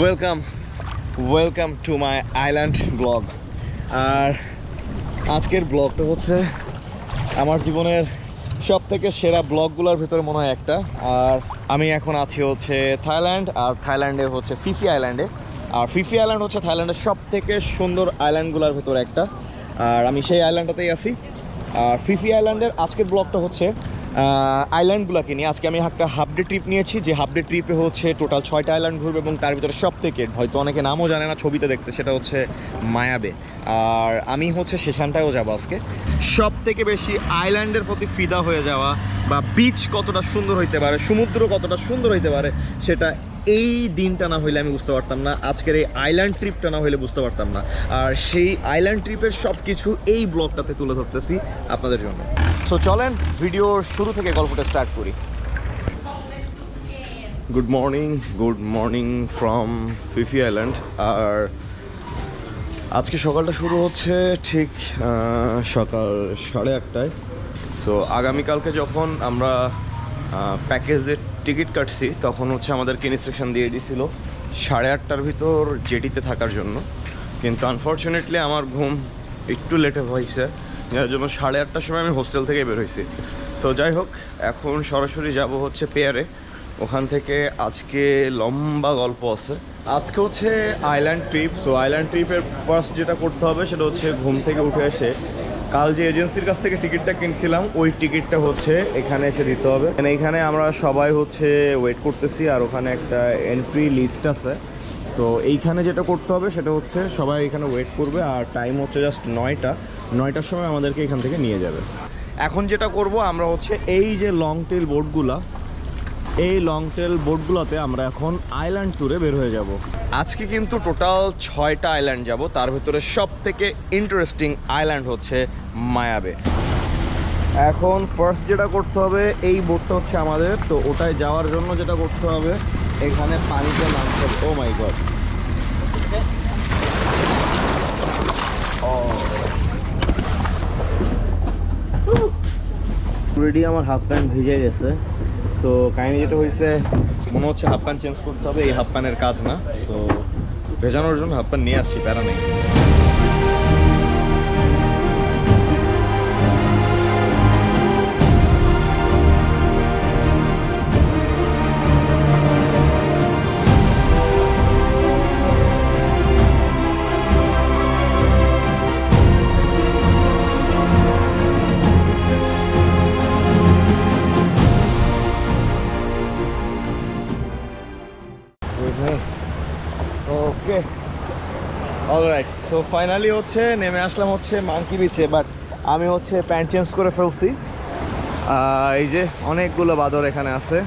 Welcome welcome to my island blog আর আজকের ব্লগটা হচ্ছে আমার জীবনের সব থেকে সেরা ব্লগগুলোর ভিতরে মনে হয় একটা। আর আমি এখন আছি হচ্ছে থাইল্যান্ড, আর থাইল্যান্ডের হচ্ছে ফিফি আইল্যান্ডে আর ফিফি আইল্যান্ড হচ্ছে থাইল্যান্ডের সব থেকে সুন্দর আইল্যান্ডগুলোর ভিতরে একটা। আর আমি সেই আইল্যান্ডটাতেই আছি। আর ফিফি আইল্যান্ডের আজকের ব্লগটা হচ্ছে আইল্যান্ডগুলোকে নিয়ে আজকে আমি একটা হাফ ডে ট্রিপ নিয়েছি। যে হাফ ডে ট্রিপে হচ্ছে টোটাল ছয়টা আইল্যান্ড ঘুরবে এবং তার ভিতরে সব থেকে হয়তো অনেকে নামও জানে না, ছবিতে দেখছে, সেটা হচ্ছে মায়াবে। আর আমি হচ্ছে সেখানটায়ও যাব আজকে। সব থেকে বেশি আইল্যান্ডের প্রতি ফিদা হয়ে যাওয়া বা বিচ কতটা সুন্দর হইতে পারে, সমুদ্র কতটা সুন্দর হইতে পারে, সেটা এই দিনটা না হইলে আমি বুঝতে পারতাম না, আজকের এই আইল্যান্ড ট্রিপটা না হইলে বুঝতে পারতাম না। আর সেই আইল্যান্ড ট্রিপের সব কিছু এই ব্লগটাতে তুলে ধরতেছি আপনাদের জন্য। সো চলেন, ভিডিওর শুরু থেকে গল্পটা স্টার্ট করি। Good morning good morning from Phi Phi Island আর আজকে সকালটা শুরু হচ্ছে ঠিক সকাল সাড়ে আটটায়। সো আগামীকালকে যখন আমরা প্যাকেজের টিকিট কাটছি, তখন হচ্ছে আমাদেরকে ইনস্ট্রাকশন দিয়ে দিয়েছিল সাড়ে আটটার ভিতর জেটিতে থাকার জন্য। কিন্তু আনফর্চুনেটলি আমার ঘুম একটু লেটে হয়েছে। যার জন্য সাড়ে আটটার সময় আমি হোস্টেল থেকে বের হয়েছি। সো যাই হোক, এখন সরাসরি যাব হচ্ছে পেয়ারে ওখান থেকে আজকে লম্বা গল্প আছে। আজকে হচ্ছে আইল্যান্ড ট্রিপ সো আইল্যান্ড ট্রিপের ফার্স্ট যেটা করতে হবে সেটা হচ্ছে ঘুম থেকে উঠে এসে কাল যে এজেন্সির কাছ থেকে টিকিটটা কিনছিলাম, ওই টিকিটটা হচ্ছে এখানে এসে দিতে হবে। মানে এখানে আমরা সবাই হচ্ছে ওয়েট করতেছি আর ওখানে একটা এন্ট্রি লিস্ট আছে। তো এইখানে যেটা করতে হবে সেটা হচ্ছে সবাই এখানে ওয়েট করবে আর টাইম হচ্ছে জাস্ট নয়টা। নয়টার সময় আমাদেরকে এখান থেকে নিয়ে যাবে। এখন যেটা করব, আমরা হচ্ছে এই যে লং টেল বোটগুলা এই লং টেল বোটগুলোতে আমরা এখন আইল্যান্ড ট্যুরে বের হয়ে যাব। আজকে কিন্তু টোটাল ছয়টা আইল্যান্ড যাব, তার ভিতরে সব থেকে ইন্টারেস্টিং আইল্যান্ড হচ্ছে মায়াবে। এখন ফার্স্ট যেটা করতে হবে, এই বোটটা হচ্ছে আমাদের, তো ওটায় যাওয়ার জন্য যেটা করতে হবে, এখানে পানিতে নামতে ও মাই গড অলরেডি আমার হাফ প্যান্ট ভিজে গেছে। তো কাহিনি যেটা হয়েছে মনে হচ্ছে হাফ প্যান্ট চেঞ্জ করতে হবে, এই হাফ প্যান্টের কাজ না। তো ভেজানোর জন্য হাফ প্যান্ট নিয়ে আসছি, প্যারা নেই। সো ফাইনালি হচ্ছে নেমে আসলাম হচ্ছে মাঙ্কি বিচে বাট আমি হচ্ছে প্যান্ট চেঞ্জ করে ফেলছি। এই যে অনেকগুলো বাদর এখানে আছে।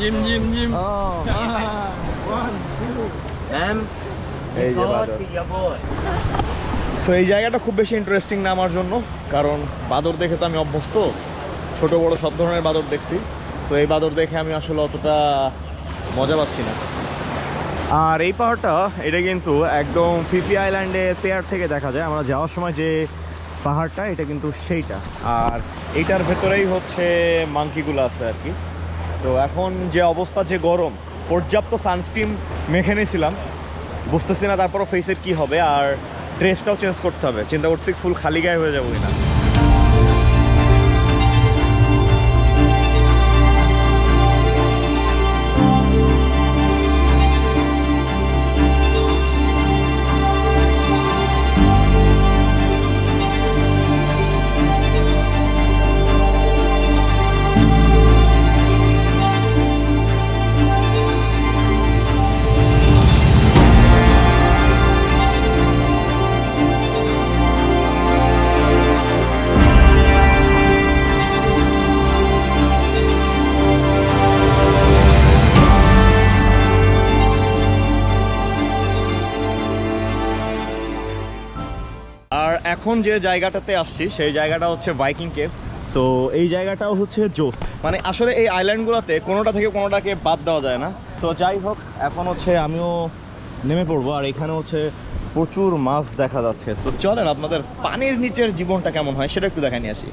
Nhim. এই যে বাদর। সো এই জায়গাটা খুব বেশি ইন্টারেস্টিং না আমার জন্য কারণ বাদর দেখে তো আমি অভ্যস্ত। ছোট বড় সব ধরনের বাদর দেখছি। তো এই বাদর দেখে আমি আসলে অতটা মজা পাচ্ছি না। আর এই পাহাড়টা, এটা কিন্তু একদম ফিফি আইল্যান্ডে পেয়ার থেকে দেখা যায়। আমরা যাওয়ার সময় যে পাহাড়টা, এটা কিন্তু সেইটা। আর এইটার ভেতরেই হচ্ছে মাংকিগুলো আছে আর কি। তো এখন যে অবস্থা, যে গরম, পর্যাপ্ত সানস্ক্রিন মেখে নিয়েছিলাম। বুঝতেছি না তারপরও ফেসের কি হবে, আর ড্রেসটাও চেঞ্জ করতে হবে। চিন্তা করছি ফুল খালি গায়ে হয়ে যাব কিনা। এখন যে জায়গাটাতে আসছি, সেই জায়গাটা হচ্ছে বাইকিং কেভ তো এই জায়গাটাও হচ্ছে জোস মানে আসলে এই আইল্যান্ডগুলোতে কোনোটা থেকে কোনোটাকে বাদ দেওয়া যায় না। তো যাই হোক, এখন হচ্ছে আমিও নেমে পড়ব, আর এখানে হচ্ছে প্রচুর মাছ দেখা যাচ্ছে। তো চলেন আপনাদের পানির নিচের জীবনটা কেমন হয়, সেটা একটু দেখা নিয়ে আসি।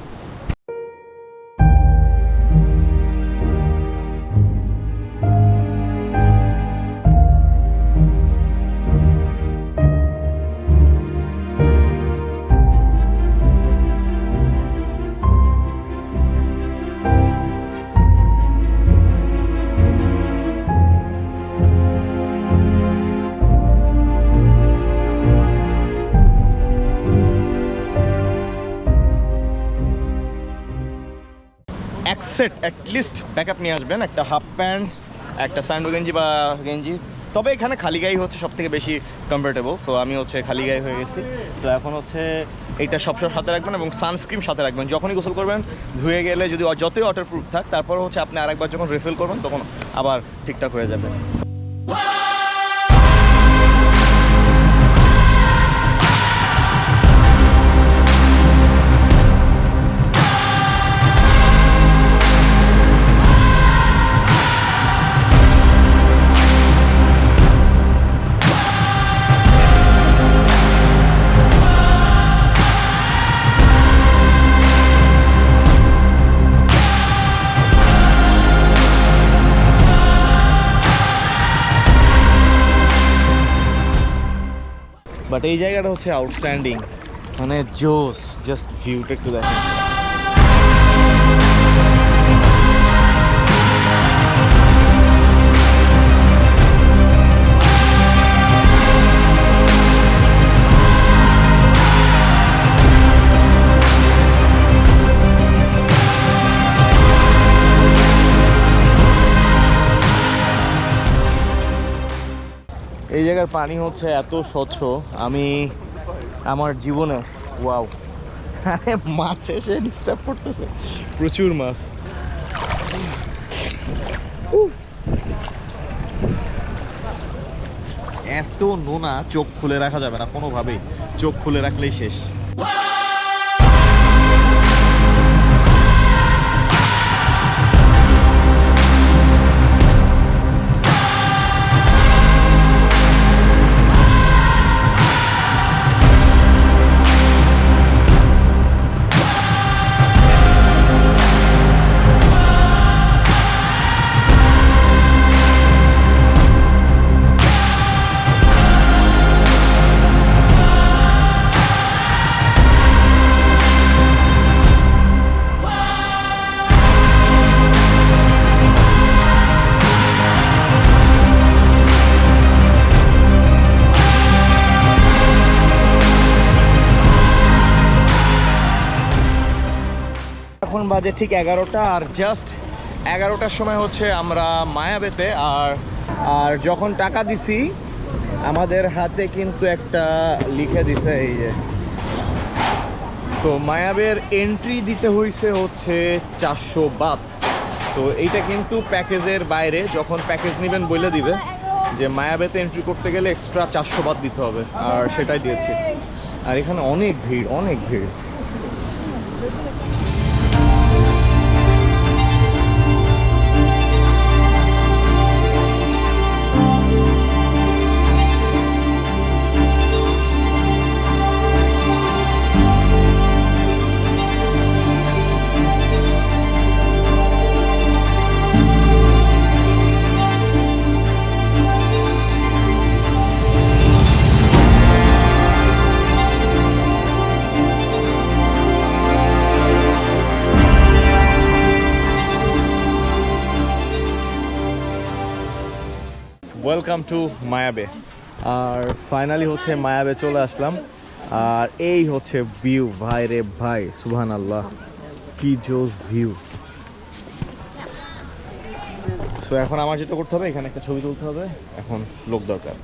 সেট অ্যাটলিস্ট ব্যাকআপ নিয়ে আসবেন, একটা হাফ প্যান্ট একটা স্যান্ডো গেঞ্জি বা গেঞ্জি। তবে এখানে খালি গাই হচ্ছে সব থেকে বেশি কমফোর্টেবল সো আমি হচ্ছে খালি গাই হয়ে গেছি। সো এখন হচ্ছে এইটা সবসময় সাথে রাখবেন এবং সানস্ক্রিন সাথে রাখবেন। যখনই গোসল করবেন, ধুয়ে গেলে যদি যতই ওয়াটার প্রুফ থাক তারপর হচ্ছে আপনি আরেকবার যখন রিফিল করবেন, তখন আবার ঠিকঠাক হয়ে যাবে। বাট এই জায়গাটা হচ্ছে আউটস্ট্যান্ডিং মানে জোস জাস্ট ভিউটা একটু দেখেন। এই জায়গার পানি হচ্ছে এত স্বচ্ছ, আমি আমার জীবনে, ওয়াও। মাছ এসে ডিস্টার্ব করতেছে। প্রচুর মাছ। এত নোনা, চোখ খুলে রাখা যাবে না, কোনোভাবেই। চোখ খুলে রাখলেই শেষ। বাজে ঠিক এগারোটা আর জাস্ট এগারোটার সময় হচ্ছে আমরা মায়াবেতে আর আর যখন টাকা দিছি, আমাদের হাতে কিন্তু একটা লিখে দিছে এই যে। তো মায়াবের এন্ট্রি দিতে হয়েছে হচ্ছে চারশো বাত। তো এইটা কিন্তু প্যাকেজের বাইরে, যখন প্যাকেজ নেবেন বলে দিবে যে মায়াবেতে এন্ট্রি করতে গেলে এক্সট্রা চারশো বাত দিতে হবে। আর সেটাই দিয়েছি। আর এখানে অনেক ভিড় অনেক ভিড়। ওয়েলকাম টু মায়াবে আর ফাইনালি হচ্ছে মায়াবে চলে আসলাম। আর এই হচ্ছে ভিউ ভাই রে ভাই সুহান আল্লাহ কি জোস ভিউ সো এখন আমার যেটা করতে হবে, এখানে একটা ছবি তুলতে হবে। এখন লোক দরকার।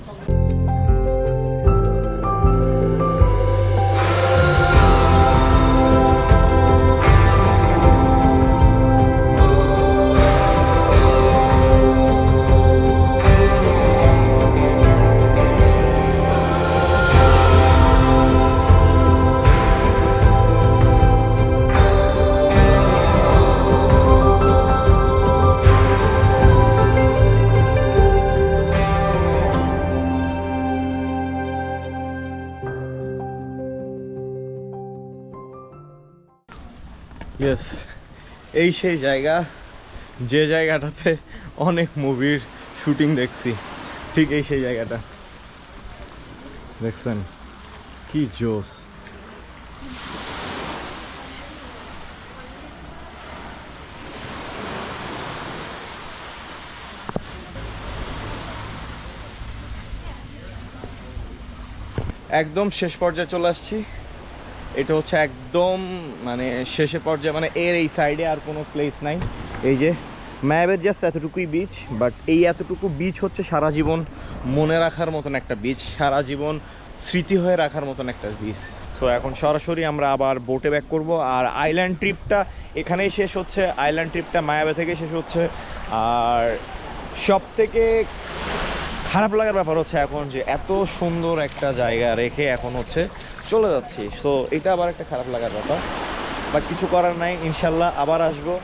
ইয়েস এই সেই জায়গা, যে জায়গাটাতে অনেক মুভির শুটিং দেখছি, ঠিক এই সেই জায়গাটা। দেখছেন? কি জোস একদম শেষ পর্যায়ে চলে আসছি। এটা হচ্ছে একদম মানে শেষে পর্যায়ে মানে এর এই সাইডে আর কোনো প্লেস নাই। এই যে, ম্যাবের জাস্ট এতটুকুই বিচ বাট এই এতটুকু বিচ হচ্ছে সারা জীবন মনে রাখার মতন একটা বিচ সারা জীবন স্মৃতি হয়ে রাখার মতন একটা বিচ সো এখন সরাসরি আমরা আবার বোটে ব্যাক করব, আর আইল্যান্ড ট্রিপটা এখানেই শেষ হচ্ছে। আইল্যান্ড ট্রিপটা মায়াবে থেকে শেষ হচ্ছে। আর সব থেকে খারাপ লাগার ব্যাপার হচ্ছে এখন যে এত সুন্দর একটা জায়গা রেখে এখন হচ্ছে চলে যাচ্ছি। সো এটা আবার একটা খারাপ লাগার ব্যাপার। বাট কিছু করার নাই, ইনশাল্লাহ আবার আসব।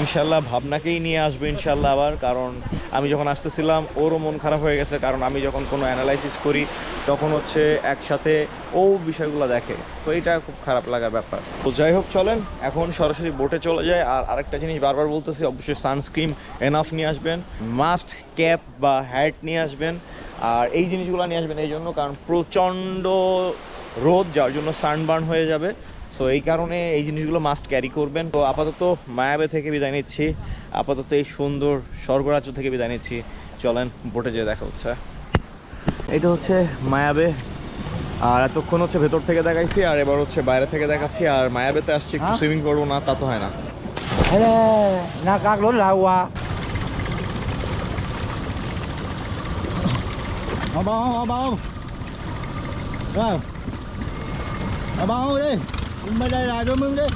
ইনশাল্লাহ ভাবনাকেই নিয়ে আসব ইনশাল্লাহ আবার, কারণ আমি যখন আসতেছিলাম, ওরও মন খারাপ হয়ে গেছে। কারণ আমি যখন কোনো অ্যানালাইসিস করি, তখন হচ্ছে একসাথে ও বিষয়গুলো দেখে। তো এটা খুব খারাপ লাগার ব্যাপার। তো যাই হোক, চলেন। এখন সরাসরি বোটে চলে যায় আর আরেকটা জিনিস বারবার বলতেছি, অবশ্যই সানস্ক্রিন এনাফ নিয়ে আসবেন। মাস্ট ক্যাপ বা হ্যাট নিয়ে আসবেন। আর এই জিনিসগুলো নিয়ে আসবেন এই জন্য, কারণ প্রচণ্ড রোদ যার জন্য সানবার্ন হয়ে যাবে। সো এই কারণে এই জিনিসগুলো মাস্ট ক্যারি করবেন। তো আপাতত মায়াবে থেকে বিদায় নিচ্ছি। আপাতত এই সুন্দর স্বর্গরাজ্য থেকে বিদায় নিচ্ছি। চলেন বোটে যেয়ে দেখা হচ্ছে। এটা হচ্ছে মায়াবে। আর এতক্ষণ হচ্ছে ভেতর থেকে দেখাইছি আর এবার হচ্ছে বাইরে থেকে দেখাচ্ছি। আর মায়াবেতে আসছি একটু হ্যাঁ? সুইমিং করব না তা তো হয় না। Thế là là các เบาๆดิมึงไม่ได้ลายด้วยมึงดิ